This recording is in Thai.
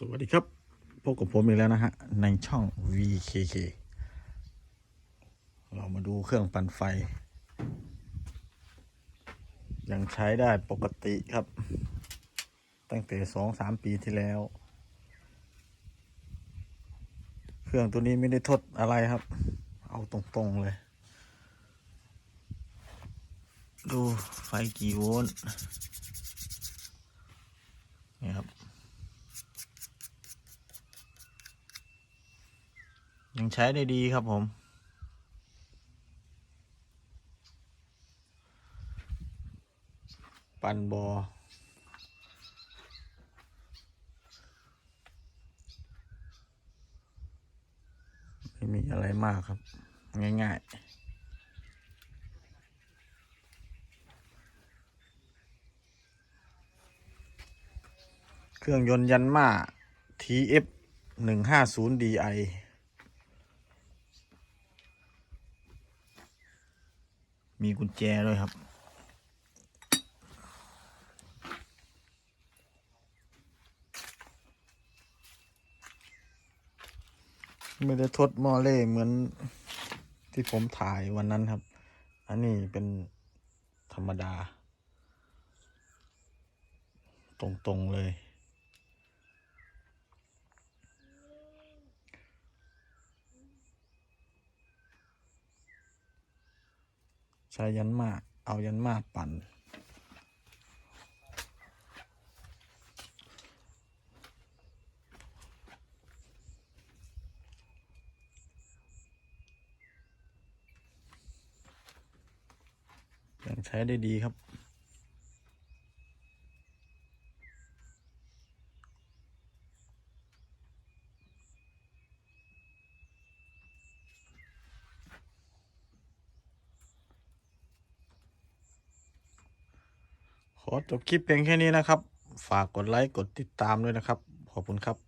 สวัสดีครับ พบกับผมอีกแล้วนะฮะ ในช่อง VKK เรามาดูเครื่องปั่นไฟ ยังใช้ได้ปกติครับ ตั้งแต่สองสามปีที่แล้ว เครื่องตัวนี้ไม่ได้ทดอะไรครับ เอาตรงๆเลย ดูไฟกี่โวลต์นี่ครับ ยังใช้ได้ดีครับผม ปันบอไม่มีอะไรมากครับ ง่ายๆเครื่องยนต์ยันมา TF 150 มีกุญแจด้วยครับ ไม่ได้ทดมอเล่เหมือนที่ผมถ่ายวันนั้นครับ อันนี้เป็นธรรมดา ตรง ๆ เลย ช้ยันมาเอายันมาปั่น ยังใช้ได้ดีครับ ขอจบคลิปเพียงแค่นี้นะครับ ฝากกดไลค์กดติดตามด้วยนะครับ ขอบคุณครับ